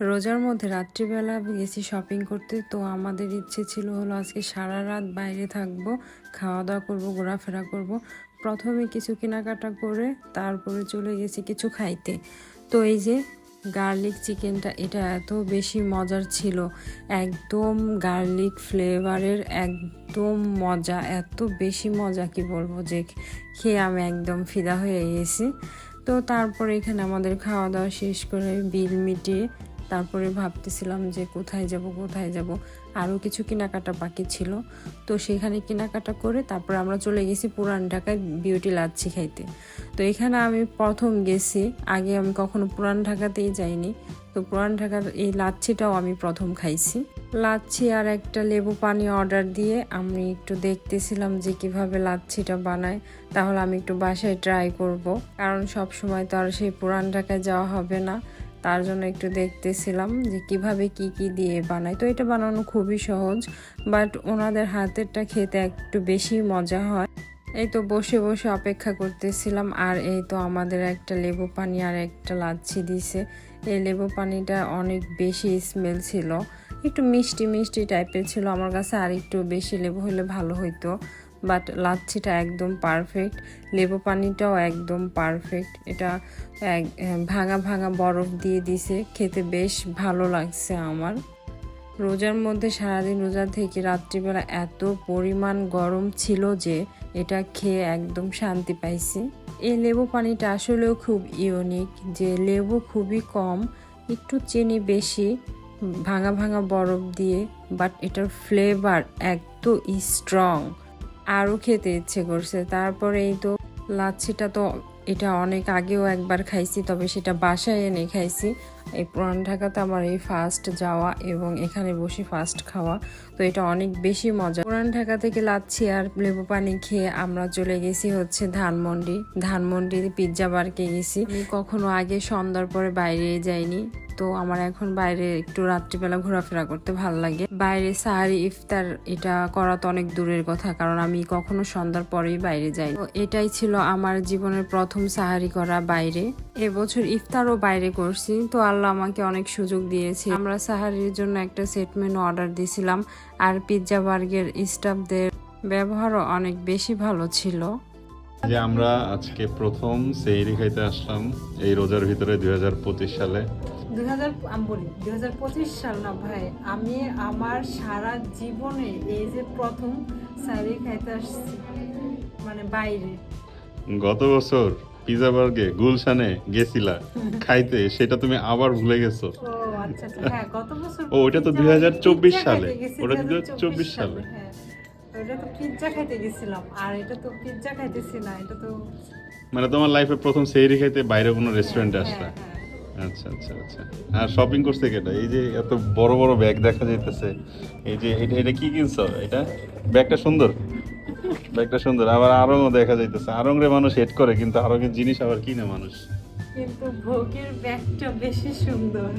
রোজার মধ্যে রাত্রিবেলা গেছি শপিং করতে, তো আমাদের ইচ্ছে ছিল হলো আজকে সারা রাত বাইরে থাকব খাওয়া দাওয়া করব, ঘোরাফেরা করব। প্রথমে কিছু কেনাকাটা করে তারপরে চলে গেছি কিছু খাইতে। তো এই যে গার্লিক চিকেনটা এটা এত বেশি মজার ছিল। একদম গার্লিক ফ্লেভারের একদম মজা, এত বেশি মজা কি বলব যে খেয়ে আমি একদম ফিদা হয়ে গেছি। তো তারপরে এখানে আমাদের খাওয়া দাওয়া শেষ করে বিল মিটিয়ে তারপরে ভাবতেছিলাম যে কোথায় যাব কোথায় যাব। আরও কিছু কেনাকাটা বাকি ছিল। তো সেখানে কেনাকাটা করে তারপরে আমরা চলে গেছি পুরান ঢাকায় বিউটি লাচ্ছি খাইতে। তো এখানে আমি প্রথম গেছি। আগে আমি কখনো পুরান ঢাকাতেই যাইনি। তো পুরান ঢাকার এই লাচ্ছিটাও আমি প্রথম খাইছি। লাচ্ছি আর একটা লেবু পানি অর্ডার দিয়ে আমি একটু দেখতেছিলাম যে কীভাবে লাচ্ছিটা বানায়। তাহলে আমি একটু বাসায় ট্রাই করব। কারণ সব সময় তো আর সেই পুরান ঢাকায় যাওয়া হবে না। তার জন্য একটু দেখতেছিলাম যে কীভাবে কি কি দিয়ে বানায়। তো এটা বানানো খুবই সহজ বাট ওনাদের হাতেরটা খেতে একটু বেশি মজা হয়। এই তো বসে বসে অপেক্ষা করতেছিলাম, আর এই তো আমাদের একটা লেবু পানি আর একটা লাচ্ছি দিছে। এই লেবু পানিটা অনেক বেশি স্মেল ছিল। একটু মিষ্টি মিষ্টি টাইপের ছিল আমার কাছে, আর একটু বেশি লেবু হলে ভালো হইতো। বাট লাচ্ছিটা একদম পারফেক্ট লেবু পানিটাও একদম পারফেক্ট এটা এক ভাঙা ভাঙা বরফ দিয়ে দিছে, খেতে বেশ ভালো লাগছে আমার। রোজার মধ্যে সারাদিন রোজা থেকে রাত্রিবেলা এত পরিমাণ গরম ছিল যে এটা খেয়ে একদম শান্তি পাইছি। এই লেবু পানিটা আসলেও খুব ইউনিক যে লেবু খুবই কম, একটু চিনি বেশি, ভাঙা ভাঙা বরফ দিয়ে বাট এটার ফ্লেভার এত স্ট্রং আরও খেতে ইচ্ছে করছে। তারপরে এই তো লাচ্ছিটা তো এটা অনেক আগেও একবার খাইছি, তবে সেটা বাসায় এনে খাইছি। এই পুরান ঢাকাতে আমার এই ফার্স্ট যাওয়া এবং এখানে বসে ফার্স্ট খাওয়া, তো এটা অনেক বেশি মজা। পুরান ঢাকা থেকে লাচ্ছি আর লেবু পানি খেয়ে আমরা চলে গেছি হচ্ছে ধানমন্ডি। ধানমন্ডির পিৎজা বারকে গেছি। কখনো আগে সন্ধ্যার পরে বাইরে যাইনি। তো আমার এখন বাইরে একটু রাত্রিবেলা ঘোরাফেরা করতে ভালো লাগে। বাইরে সাহারি ইফতার এটা করা তো অনেক দূরের কথা, কারণ আমি কখনো সন্ধ্যার পরেই বাইরে যাই তো এটাই ছিল আমার জীবনের প্রথম সাহারি করা বাইরে। এবছর ইফতারও বাইরে করছি, তো আল্লাহ আমাকে অনেক সুযোগ দিয়েছে। আমরা সাহারির জন্য একটা সেট অর্ডার দিয়েছিলাম, আর পিৎজা বার্গের স্টাফদের ব্যবহারও অনেক বেশি ভালো ছিল। যে আমরা আজকে প্রথম সেইরি খাইতে আসলাম এই রোজার ভিতরে দুই হাজার পঁচিশ সালে। দুই হাজার আমি বলি দুই হাজার পঁচিশ সাল না ভাই আমি আমার সারা জীবনে এই যে প্রথম খাইতে আসছি মানে বাইরে গত বছর পিজা বার্গে গুলশানে গেছিলা খাইতে সেটা তুমি আবার ভুলে গেছো ও আচ্ছা আচ্ছা হ্যাঁ গত বছর ও, ওটা তো পিৎজা- 2024 পিৎজা সালে। খাইতে গেছি, ওটা 2024 সালে। হ্যাঁ ওটা তো পিৎজা খাইতে গেছিলাম আর এটা তো পিৎজা খাইতেছি না এটা তো মানে তোমার লাইফে প্রথম সেইরি খাইতে বাইরে কোনো রেস্টুরেন্টে হ্যাঁ, আসলা। আচ্ছা আচ্ছা আচ্ছা। আর শপিং করছে কেটা? এই যে এত বড় বড় ব্যাগ দেখা যাইতেছে। এই যে এটা এটা কি কিনছো? এটা? ব্যাগটা সুন্দর? ব্যাগটা সুন্দর। আবার আরঙও দেখা যাইতেছে। আরং রে মানুষ হেড করে, কিন্তু আরঙের জিনিস আবার কিনে মানুষ? কিন্তু ভোগের ব্যাগটা বেশি সুন্দর।